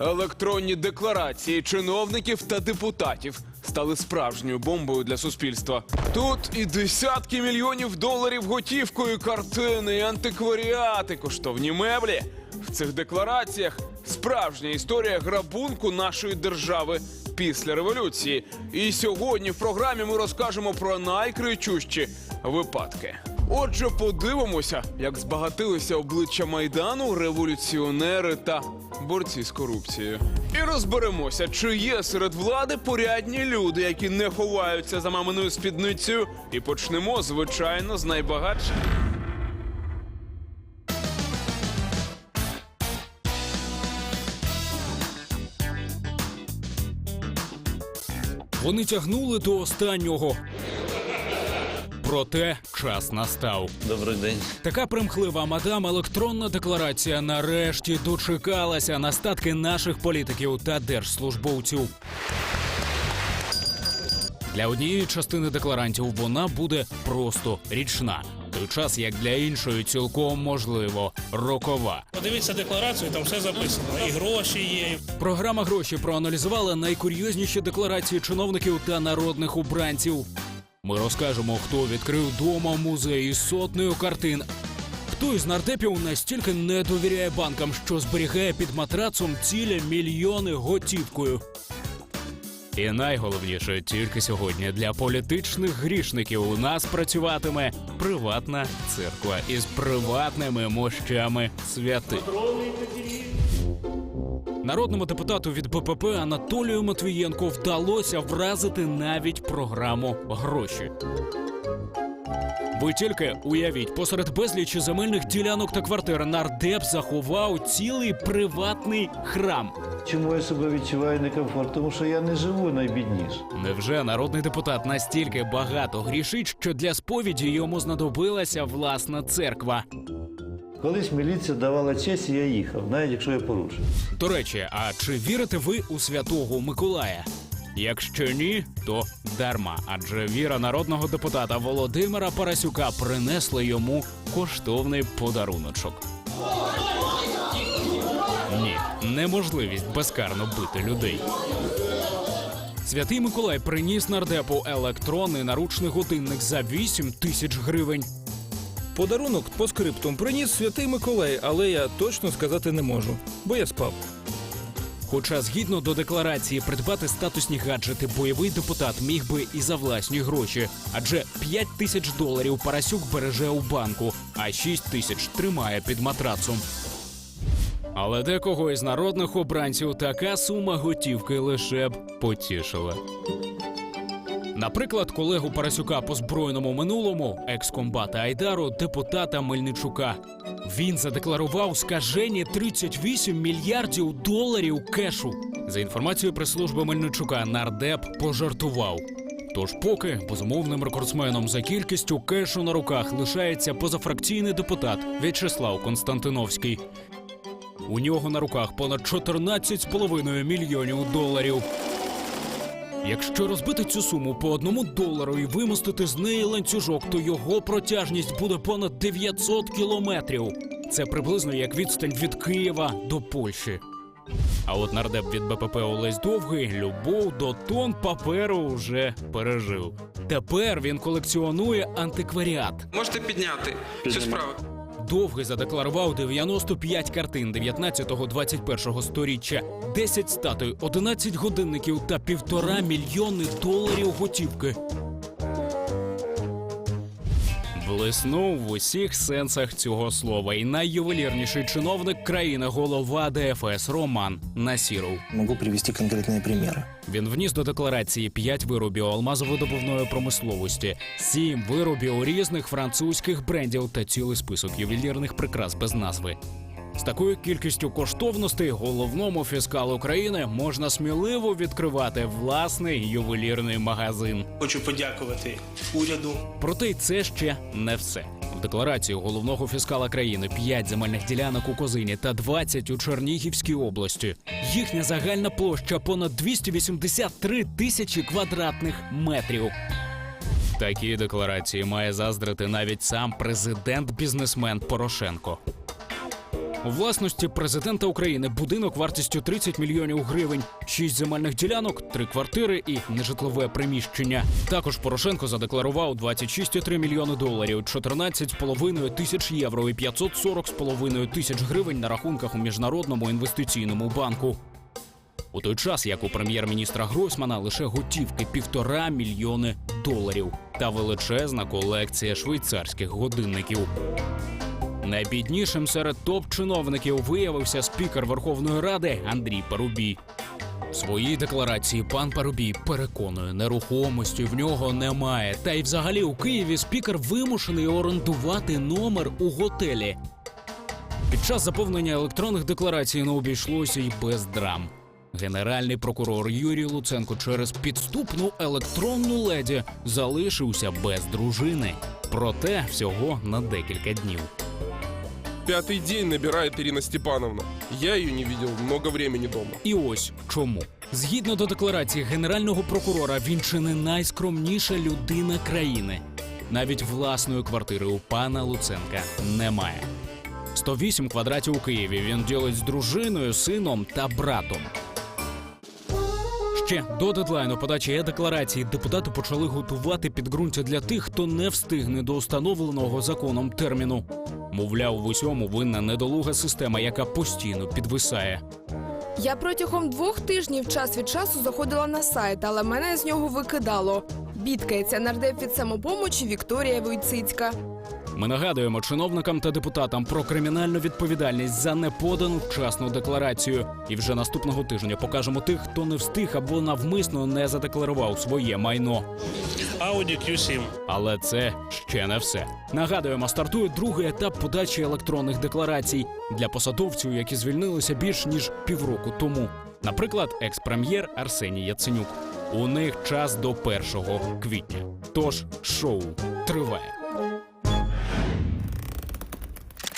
Електронні декларації чиновників та депутатів стали справжньою бомбою для суспільства. Тут і десятки мільйонів доларів готівкою, картини, і антикваріати, коштовні меблі. В цих деклараціях справжня історія грабунку нашої держави після революції. І сьогодні в програмі ми розкажемо про найкричущі випадки. Отже, подивимося, як збагатилися обличчя майдану, революціонери та борці з корупцією. І розберемося, чи є серед влади порядні люди, які не ховаються за маминою спідницею. І почнемо, звичайно, з найбагатших. Вони тягнули до останнього. Проте час настав. Добрий день. Така примхлива мадам електронна декларація нарешті дочекалася на статки наших політиків та держслужбовців. Для однієї частини декларантів вона буде просто річна. Той час як для іншої цілком можливо рокова. Подивіться декларацію, там все записано. І гроші є, Програма гроші проаналізувала найкурйозніші декларації чиновників та народних обранців. Ми розкажемо, хто відкрив дома музей із сотнею картин. Хто із нардепів настільки не довіряє банкам, що зберігає під матрацом цілі мільйони готівкою. І найголовніше, тільки сьогодні для політичних грішників у нас працюватиме приватна церква із приватними мощами святих. Народному депутату від БПП Анатолію Матвієнку вдалося вразити навіть програму гроші. Ви тільки уявіть, посеред безлічі земельних ділянок та квартир нардеп заховав цілий приватний храм. Чому я себе відчуваю некомфортно? Тому що я не живу найбідніше. Невже народний депутат настільки багато грішить, що для сповіді йому знадобилася власна церква? Колись міліція давала честь, і я їхав, навіть якщо я порушив. До речі, а чи вірите ви у святого Миколая? Якщо ні, то дарма, адже віра народного депутата Володимира Парасюка принесла йому коштовний подаруночок. Ні, неможливість безкарно бити людей. Святий Миколай приніс нардепу електронний наручний годинник за 8 тисяч гривень. Подарунок по скриптум приніс святий Миколай, але я точно сказати не можу, бо я спав. Хоча згідно до декларації придбати статусні гаджети бойовий депутат міг би і за власні гроші, адже 5 тисяч доларів Парасюк береже у банку, а 6 тисяч тримає під матрацом. Але декого із народних обранців така сума готівки лише б потішила. Наприклад, колегу Парасюка по збройному минулому, екскомбата Айдару, депутата Мельничука. Він задекларував скажені 38 мільярдів доларів кешу. За інформацією прес-служби Мельничука, нардеп пожартував. Тож, поки безумовним рекордсменом за кількістю кешу на руках лишається позафракційний депутат В'ячеслав Константиновський. У нього на руках понад 14,5 мільйонів доларів. Якщо розбити цю суму по одному долару і вимостити з неї ланцюжок, то його протяжність буде понад 900 кілометрів. Це приблизно як відстань від Києва до Польщі. А от нардеп від БПП Олесь Довгий любов до тон паперу вже пережив. Тепер він колекціонує антикваріат. Можете підняти цю справу. Довгий задекларував 95 картин 19-21 сторіччя, 10 статуй, 11 годинників та півтора мільйони доларів готівки. Блиснув в усіх сенсах цього слова і найювелірніший чиновник країни голова ДФС Роман Насіров. Могу привести конкретні примеры. Він вніс до декларації 5 виробів алмазовидобувної промисловості, 7 виробів різних французьких брендів та цілий список ювелірних прикрас без назви. З такою кількістю коштовностей головному фіскалу країни можна сміливо відкривати власний ювелірний магазин. хочу подякувати уряду. Проте це ще не все. В декларації головного фіскала країни 5 земельних ділянок у Козині та 20 у Чернігівській області. Їхня загальна площа понад 283 тисячі квадратних метрів. Такі декларації має заздрити навіть сам президент-бізнесмен Порошенко. У власності президента України будинок вартістю 30 мільйонів гривень, 6 земельних ділянок, 3 квартири і нежитлове приміщення. Також Порошенко задекларував 26,3 мільйони доларів, 14,5 тисяч євро і 540,5 тисяч гривень на рахунках у міжнародному інвестиційному банку. У той час, як у прем'єр-міністра Гройсмана лише готівки півтора мільйони доларів та величезна колекція швейцарських годинників. Найбіднішим серед топ-чиновників виявився спікер Верховної Ради Андрій Парубій. У своїй декларації пан Парубій переконує, нерухомості в нього немає. Та й взагалі у Києві спікер вимушений орендувати номер у готелі. Під час заповнення електронних декларацій не обійшлося й без драм. Генеральний прокурор Юрій Луценко через підступну електронну леді залишився без дружини. Проте всього на декілька днів. Пятый день набирает Ирина Степановна. Я ее не видел много времени дома. І ось чому. Згідно до декларації генерального прокурора, він чи не найскромніша людина країни. Навіть власної квартири у пана Луценка немає. 108 квадратів у Києві він ділить з дружиною, сином та братом. Ще до дедлайну подачі е-декларації депутати почали готувати підґрунтя для тих, хто не встигне до установленого законом терміну. Мовляв, в усьому винна недолуга система, яка постійно підвисає. Я протягом двох тижнів час від часу заходила на сайт, але мене з нього викидало. Бідкається нардеп від самопомочі Вікторія Войцицька. Ми нагадуємо чиновникам та депутатам про кримінальну відповідальність за неподану вчасну декларацію. І вже наступного тижня покажемо тих, хто не встиг або навмисно не задекларував своє майно. Audi Q7. Але це ще не все. Нагадуємо, стартує другий етап подачі електронних декларацій для посадовців, які звільнилися більш ніж півроку тому. Наприклад, екс-прем'єр Арсеній Яценюк. У них час до 1 квітня. Тож шоу триває.